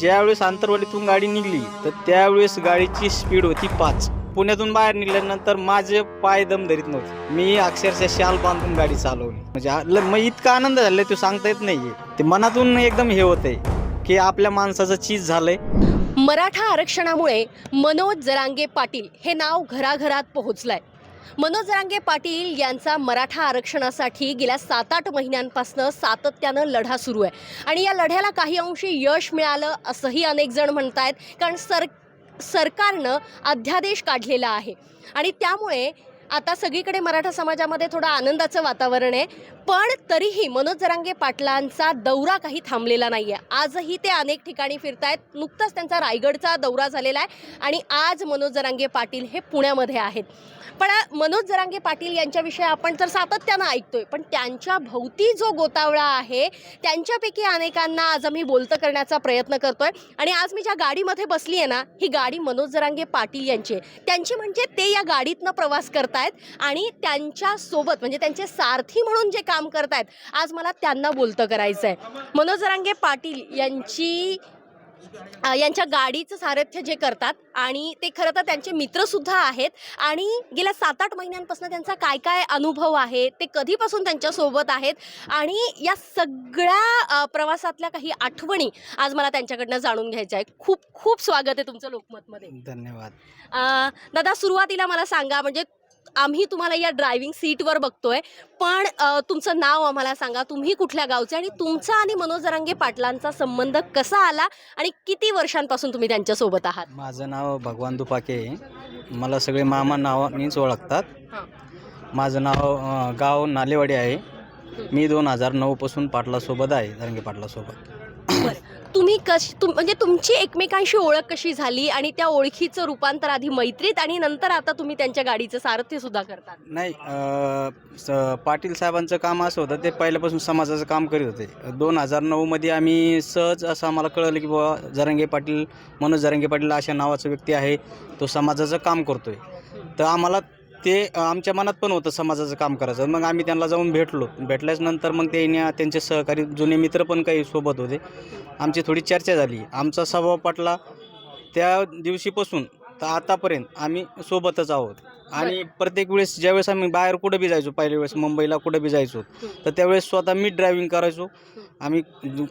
ज्यावेळेस आंतरवालीतून गाडी निघली तर त्यावेळेस गाडीची स्पीड होती पाच. पुण्यातून बाहेर निघाल्यानंतर माझे पाय दम धरीत नव्हते. मी अक्षरशः शाल बांधून गाडी चालवली. म्हणजे ल- मग इतका आनंद झालाय तो सांगता येत नाहीये. ते मनातून एकदम हे होतंय की आपल्या माणसाचं चीज झालंय. मराठा आरक्षणामुळे मनोज जरांगे पाटील हे नाव घराघरात पोहोचलंय. मनोज रांगे पाटील यांचा मराठा आरक्षणासाठी गेल्या सात आठ महिन्यांपासून सातत्यानं लढा सुरू आहे. आणि या लढ्याला काही अंशी यश मिळालं असंही अनेक जण आहेत कारण सर सरकारनं अध्यादेश काढलेला आहे. आणि त्यामुळे आता सगळीकडे मराठा समाजामध्ये थोडं आनंदाचं वातावरण आहे पण तरीही मनोज जरांगे पाटलांचा दौरा काही थांबलेला नाही आहे आजही ते अनेक ठिकाणी फिरतायत. नुकताच त्यांचा रायगडचा दौरा झालेला आहे आणि आज मनोज जरांगे पाटील हे पुण्यामध्ये आहेत. पण मनोज जरांगे पाटील यांच्याविषयी आपण तर सातत्यानं ऐकतोय पण त्यांच्या भोवती जो गोतावळा आहे त्यांच्यापैकी अनेकांना आज आम्ही बोलतं करण्याचा प्रयत्न करतोय. आणि आज मी ज्या गाडीमध्ये बसली आहे ना ही गाडी मनोज जरांगे पाटील यांची आहे. त्यांची म्हणजे ते या गाडीतनं प्रवास करतात करतायत आणि त्यांच्यासोबत म्हणजे त्यांचे सारथी म्हणून जे काम करतायत आज मला त्यांना बोलतं करायचं आहे मनोज जरांगे पाटील यांची यांच्या गाडीचं सारथ्य जे करतात आणि ते खरं तर त्यांचे मित्रसुद्धा आहेत आणि गेल्या सात आठ महिन्यांपासून त्यांचा काय काय अनुभव आहे ते कधीपासून त्यांच्यासोबत आहेत आणि या सगळ्या प्रवासातल्या काही आठवणी आज मला त्यांच्याकडनं जाणून घ्यायच्या आहे खूप खूप स्वागत आहे तुमचं लोकमतमध्ये. धन्यवाद. दादा सुरुवातीला मला सांगा म्हणजे आम्ही तुम्हाला या ड्रायव्हिंग सीटवर बघतोय. पण तुमचं नाव आम्हाला सांगा. तुम्ही कुठल्या गावचे आणि तुमचा आणि मनोज जरांगे पाटलांचा संबंध कसा आला आणि किती वर्षांपासून तुम्ही त्यांच्यासोबत आहात? माझं नाव भगवान दुपाके आहे. मला सगळे मामा नावानेच ओळखतात. माझं नाव गाव नालेवाडी आहे. मी दोन हजार नऊपासून पाटलासोबत आहे धरंगे पाटलासोबत. तुम्ही कश तुम म्हणजे तुमची एकमेकांशी ओळख कशी झाली आणि त्या ओळखीचं रूपांतर आधी मैत्रीत आणि नंतर आता तुम्ही त्यांच्या गाडीचं सारथ्य सुद्धा करतात? नाही स- पाटील साहेबांचं काम असं होतं ते पहिल्यापासून समाजाचं काम करीत होते. दोन हजार नऊमध्ये आम्ही सहज असं आम्हाला कळलं की बाबा जरांगे पाटील मनोज जरांगे पाटील अशा नावाचा व्यक्ती आहे तो समाजाचं काम करतोय. तर आम्हाला ते आमच्या मनात पण होतं समाजाचं काम करायचं. मग आम्ही त्यांना जाऊन भेटलो. भेटल्याच नंतर मग ते त्यांचे सहकारी जुने मित्र पण काही सोबत होते. आमची थोडी चर्चा झाली. आमचा स्वभाव पटला त्या दिवशीपासून. तर आतापर्यंत आम्ही सोबतच आहोत. आणि प्रत्येक वेळेस ज्यावेळेस आम्ही बाहेर कुठं बी जायचो पहिल्या वेळेस मुंबईला कुठं बी जायचो तर त्यावेळेस स्वतः मी ड्रायव्हिंग करायचो. आम्ही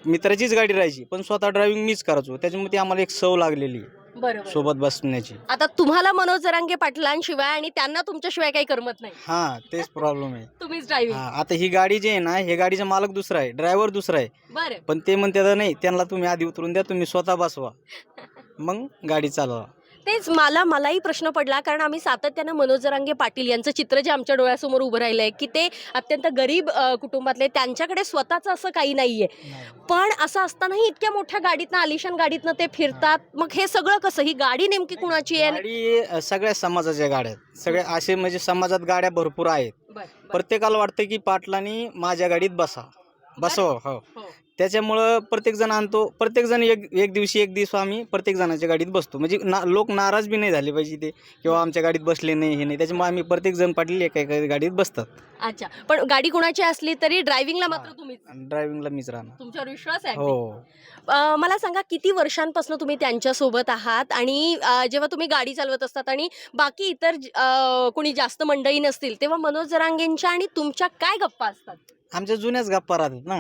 मित्राचीच गाडी राहायची पण स्वतः ड्रायव्हिंग मीच करायचो. त्याच्यामुळे ती आम्हाला एक सव लागलेली. आहे बरोबर. सोबत बसण्याची. आता तुम्हाला मनोज जरांगे पाटलांशिवाय आणि त्यांना तुमच्याशिवाय काही करमत नाही. हां तेच प्रॉब्लेम आहे. तुम्हीच ड्रायव्हिंग हां आता ही गाडी जी आहे ना हे गाडीचा मालक दुसरा आहे ड्रायव्हर दुसरा आहे. बरं. पण ते म्हणतात नाही त्यांना तुम्ही आधी उतरून द्या तुम्ही स्वतः बसवा. मग गाडी चालवा. तेच मला मलाही प्रश्न पडला कारण आम्ही सातत्यानं मनोज जरांगे पाटील यांचं चित्र जे आमच्या डोळ्यासमोर उभं राहिलं आहे की ते अत्यंत गरीब कुटुंबातले त्यांच्याकडे स्वतःचं असं काही नाही. आहे पण असं असतानाही इतक्या मोठ्या गाडीतनं आलिशान गाडीतनं ते फिरतात. मग हे सगळं कसं? ही गाडी नेमकी कुणाची आहे? गाडी सगळ्या समाजाच्या गाड्या आहेत. सगळ्या असे म्हणजे समाजात गाड्या भरपूर आहेत. प्रत्येकाला वाटतं की पाटलांनी माझ्या गाडीत बसा. बसव हो हो. त्याच्यामुळं प्रत्येक जण आणतो. प्रत्येक जण एक एक दिवशी एक दिवस आम्ही प्रत्येक जणाच्या गाडीत बसतो. म्हणजे ना लोक नाराज बी नाही झाले पाहिजे ते. किंवा आमच्या गाडीत बसले नाही हे नाही. त्याच्यामुळे आम्ही प्रत्येक जण पाटील एका एका गाडीत बसतात. अच्छा. पण गाडी कुणाची असली तरी ड्रायव्हिंगला मात्र तुम्हीच. ड्रायव्हिंगला मीच राहणार. तुमच्यावर विश्वास आहे हो. अ, मला सांगा किती वर्षांपासून तुम्ही त्यांच्यासोबत आहात? आणि अ, जेव्हा तुम्ही गाडी चालवत असतात आणि बाकी इतर ज- अ, कोणी जास्त मंडळी नसतील तेव्हा मनोज जरांगेंच्या आणि तुमच्या काय गप्पा असतात? आमच्या जुन्याच गप्पा राहतात ना.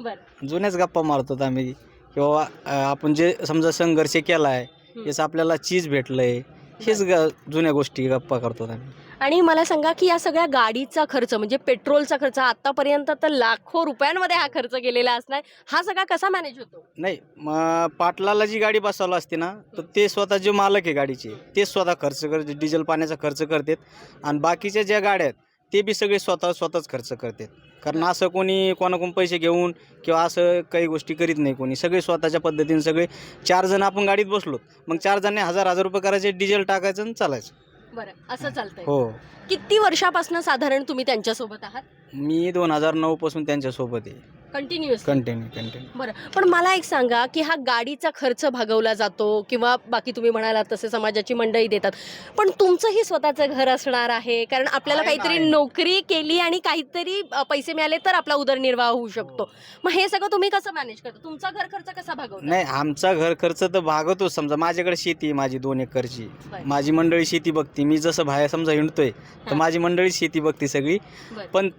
बरं. जुन्याच गप्पा मारतात आम्ही. किंवा अ, आपण जे समजा संघर्ष केला आहे याचं आपल्याला चीज भेटलंय हेच ग जुन्या गोष्टी गप्पा करतो आम्ही. आणि मला सांगा की या सगळ्या गाडीचा खर्च म्हणजे पेट्रोलचा खर्च आतापर्यंत तर लाखो रुपयांमध्ये हा खर्च गेलेला असणार हा सगळा कसा मॅनेज होतो? नाही मग पाटलाला जी गाडी बसवलं असते ना तर ते स्वतः जे मालक आहे गाडीचे ते स्वतः खर्च करते डिझेल पाण्याचा खर्च करतात. आणि बाकीच्या ज्या गाड्या आहेत ते बी सगळे स्वतः स्वतःच खर्च करतात. कारण असं कोणी कोणाकडून पैसे घेऊन किंवा असं काही गोष्टी करीत नाही कोणी. सगळे स्वतःच्या पद्धतीने सगळे चार जण आपण गाडीत बसलो मग चार जणांनी हजार हजार रुपये करायचे डिझेल टाकायचं आणि चालायचं. बरं असं चालतंय. हो. किती वर्षापासून साधारण तुम्ही त्यांच्यासोबत आहात? मी दोन हजार नऊपासून त्यांच्यासोबत आहे. कंटिन्युअस कंटिन्यू कंटिन्यू बरं. पण मला एक सांगा की हा गाडीचा खर्च भागवला जातो किंवा बाकी तुम्ही म्हणालात तसे समाजाची मंडळी देतात. पण तुमचंही स्वतःचं घर असणार आहे कारण आपल्याला काहीतरी. नोकरी केली आणि काहीतरी अ, पैसे मिळाले तर आपला उदरनिर्वाह होऊ शकतो. मग हे सगळं तुम्ही कसं मॅनेज करता? तुमचा घर खर्च कसा भागवता? नाही आमचा घर खर्च तर भागवतोच समजा माझ्याकडे शेती आहे माझी दोन एकरची. बरं. माझी मंडळी शेती बघते. मी जसं बाहेर समजा हिंडतोय तर हा. माझी मंडळी शेती बघते सगळी. बरं. पण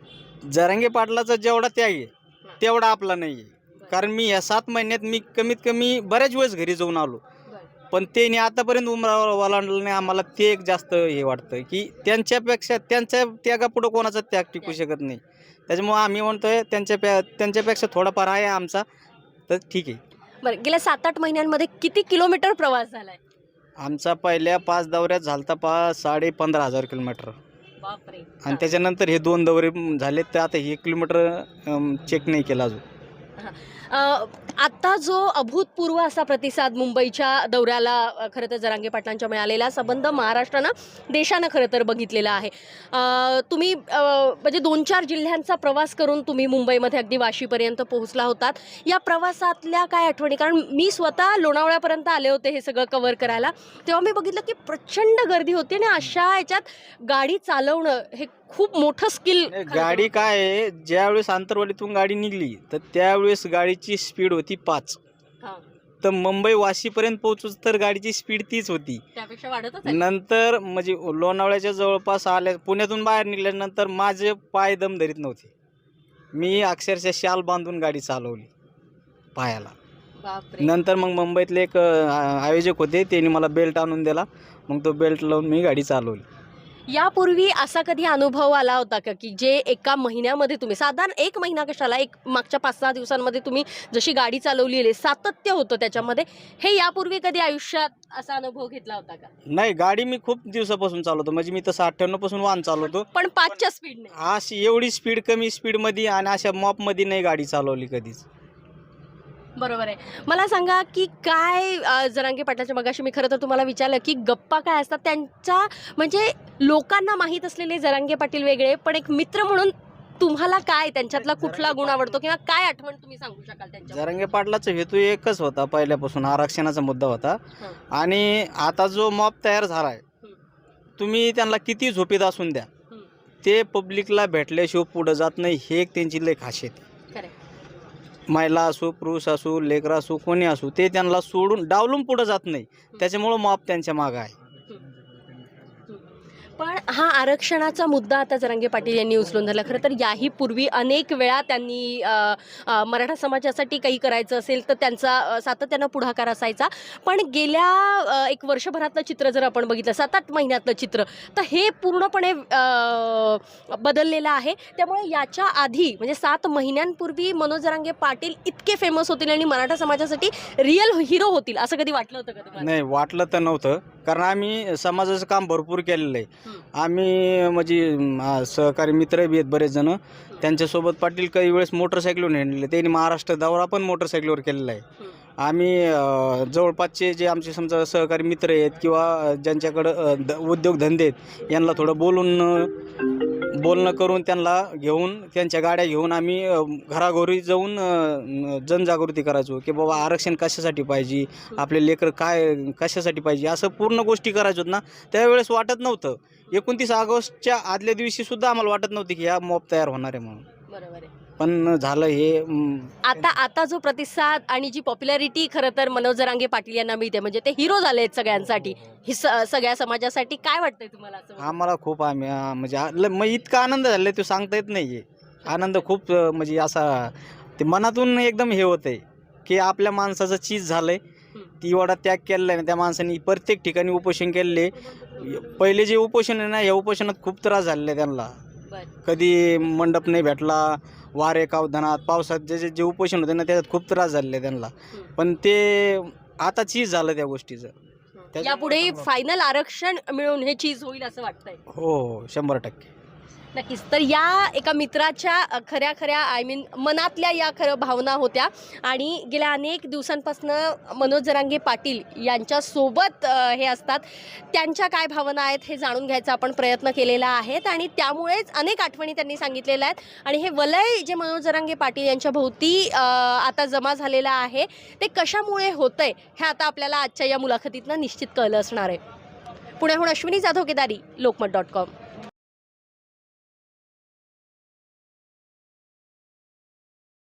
जरांगे पाटलाचा जेवढा त्याग आहे तेवढा आपला नाही आहे कारण मी या सात महिन्यात मी कमीत कमी बऱ्याच वेळेस घरी जाऊन आलो. पण ते आतापर्यंत उमरावर ओलांडलं नाही आम्हाला ते एक जास्त हे वाटतं की त्यांच्यापेक्षा त्यांच्या त्यागापुढं कोणाचा त्याग टिकू शकत नाही. त्याच्यामुळं आम्ही म्हणतोय त्यांच्या पे त्यांच्यापेक्षा थोडाफार आहे आमचा. तर ठीक आहे. बरं गेल्या सात आठ महिन्यांमध्ये किती किलोमीटर प्रवास झालाय? आमचा पहिल्या पाच दौऱ्यात झालता पाच साडे पंधरा हजार किलोमीटर. बापरे. आणि त्याच्यानंतर हे दोन दौरे झाले तर आता हे किलोमीटर चेक नाही केला अजून. आत्ता जो अभूतपूर्व असा प्रतिसाद मुंबईच्या दौऱ्याला खरं तर जरांगे पाटलांच्या मिळालेला संबंध महाराष्ट्रानं देशानं खरं तर बघितलेला आहे. तुम्ही म्हणजे दोन चार जिल्ह्यांचा प्रवास करून तुम्ही मुंबईमध्ये अगदी वाशीपर्यंत पोहोचला होतात. या प्रवासातल्या काय आठवणी? कारण मी स्वतः लोणावळ्यापर्यंत आले होते हे सगळं कव्हर करायला. तेव्हा मी बघितलं की प्रचंड गर्दी होती आणि अशा याच्यात गाडी चालवणं हे खूप मोठं स्किल गाडी काय आहे ज्यावेळेस आंतरवाडीतून गाडी निघली तर त्यावेळेस गाडीची स्पीड होती पाच. तर मुंबई वाशीपर्यंत पोहोचूच तर गाडीची स्पीड तीच होती. त्यापेक्षा वाढतच आहे. नंतर म्हणजे लोणावळ्याच्या जवळपास आल्या पुण्यातून बाहेर निघाल्यानंतर माझे पाय दम धरीत नव्हते. मी अक्षरशः शाल बांधून गाडी चालवली पायाला. बापरे. नंतर मग मुंबईतले एक अ, आयोजक होते त्यांनी मला बेल्ट आणून दिला. मग तो बेल्ट लावून मी गाडी चालवली. यापूर्वी असा कधी अनुभव आला होता का की जे एका महिन्यामध्ये तुम्ही साधारण एक महिना कशाला एक मागच्या पाच सहा दिवसांमध्ये तुम्ही जशी गाडी चालवली आहे सातत्य होतं त्याच्यामध्ये हे यापूर्वी कधी आयुष्यात असा अनुभव घेतला होता का? नाही गाडी मी खूप दिवसापासून चालवतो. म्हणजे मी तसं अठ्ठ्याण्णवपासून वाहन चालवतो. पण पाचच्या स्पीडने अशी एवढी स्पीड कमी स्पीडमध्ये आणि अशा मॉपमध्ये नाही गाडी चालवली कधीच. बरोबर आहे मला सांगा की काय जरांगे पाटलाच्या मगाशी मी खरं तर तुम्हाला विचारलं की गप्पा काय असतात त्यांच्या म्हणजे लोकांना माहीत असलेले जरांगे पाटील वेगळे पण एक मित्र म्हणून तुम्हाला काय त्यांच्यातला कुठला गुण आवडतो किंवा काय आठवण तुम्ही सांगू शकाल त्यांच्या जरांगे पाटलाचा हेतू एकच होता पहिल्यापासून आरक्षणाचा मुद्दा होता. आणि आता जो मॉप तयार झाला आहे. तुम्ही त्यांना किती झोपीत असून द्या. ते पब्लिकला भेटल्याशिवाय पुढं जात नाही हे एक त्यांची लय खासियत आहे. महिला असो पुरुष असो लेकरं असो कोणी असो ते त्यांना सोडून डावलून पुढं जात नाही. त्याच्यामुळं माप त्यांच्या मागं आहे. हा आरक्षणाचा मुद्दा आता जरांगे पाटील यांनी उचलून धरला. खरं तर याही पूर्वी अनेक वेळा त्यांनी मराठा समाजासाठी काही करायचं असेल तर त्यांचा सातत्यानं पुढाकार असायचा. पण गेल्या एक वर्षभरातलं चित्र जर आपण बघितलं सात आठ महिन्यातलं चित्र तर हे पूर्णपणे बदललेलं आहे. त्यामुळे याच्या आधी म्हणजे सात महिन्यांपूर्वी मनोज जरांगे पाटील इतके फेमस होतील आणि मराठा समाजासाठी रिअल हिरो होतील असं कधी वाटलं होतं का नाही वाटलं तर नव्हतं. कारण आम्ही समाजाचं काम भरपूर केलेलं आहे. आम्ही म्हणजे सहकारी मित्र बी आहेत बरेच जण. त्यांच्यासोबत पाटील काही वेळेस मोटरसायकलवर नेणले त्यांनी महाराष्ट्र दौरा पण मोटरसायकलवर केलेला आहे. आम्ही जवळपासचे जे आमचे समजा सहकारी मित्र आहेत किंवा ज्यांच्याकडं द उद्योगधंदे आहेत यांना थोडं बोलून बोलणं करून त्यांना घेऊन त्यांच्या गाड्या घेऊन आम्ही अ, घराघरी जाऊन अ, जनजागृती करायचो की बाबा आरक्षण कशासाठी पाहिजे आपले लेकर काय कशासाठी पाहिजे असं पूर्ण गोष्टी करायचो ना. त्यावेळेस वाटत नव्हतं. एकोणतीस ऑगस्टच्या आदल्या दिवशीसुद्धा आम्हाला वाटत नव्हतं की ह्या मॉप तयार होणार आहे म्हणून. बरोबर आहे. पण झालं हे म, आता आता जो प्रतिसाद आणि जी पॉप्युलॅरिटी खरं तर मनोज जरांगे पाटील यांना मिळते म्हणजे ते हिरो झाले आहेत सगळ्यांसाठी. ही स- सगळ्या समाजासाठी काय वाटतंय तुम्हाला असं आम्हाला खूप आम्ही आ, म्हणजे आ- ल- मग इतका आनंद झाला तो सांगता येत नाही आनंद खूप अ, म्हणजे असा ते मनातून एकदम हे होतं आहे की आपल्या माणसाचं चीज झालं आहे ती एवढा त्याग केलेला आहे ना त्या माणसाने प्रत्येक ठिकाणी उपोषण केलेले. पहिले जे उपोषण आहे ना या उपोषणात खूप त्रास झालेला आहे त्यांना. कधी मंडप नाही भेटला वारे कावधनात पावसात जे जे जे उपोषण होते ना त्याच्यात खूप त्रास झालेला त्यांना. पण ते आता चीज झालं त्या गोष्टीचं. त्याच्यामुळे यापुढे. फायनल आरक्षण मिळून हे चीज होईल असं वाटतंय. हो हो शंभर टक्के. नक्कीच. तर या एका मित्राच्या खऱ्या खऱ्या आय मीन मनातल्या या खरं भावना होत्या. आणि गेल्या अनेक दिवसांपासून मनोज जरांगे पाटील यांच्यासोबत हे असतात. त्यांच्या काय भावना आहेत हे जाणून घ्यायचा आपण प्रयत्न केलेला आहेत आणि त्यामुळेच अनेक आठवणी त्यांनी सांगितलेल्या आहेत. आणि हे वलय जे मनोज जरांगे पाटील यांच्या भोवती आता जमा झालेलं आहे ते कशामुळे होतंय हे आता आपल्याला आजच्या या मुलाखतीतनं निश्चित कळलं असणार आहे. पुण्याहून अश्विनी जाधव केदारी लोकमत डॉट कॉम.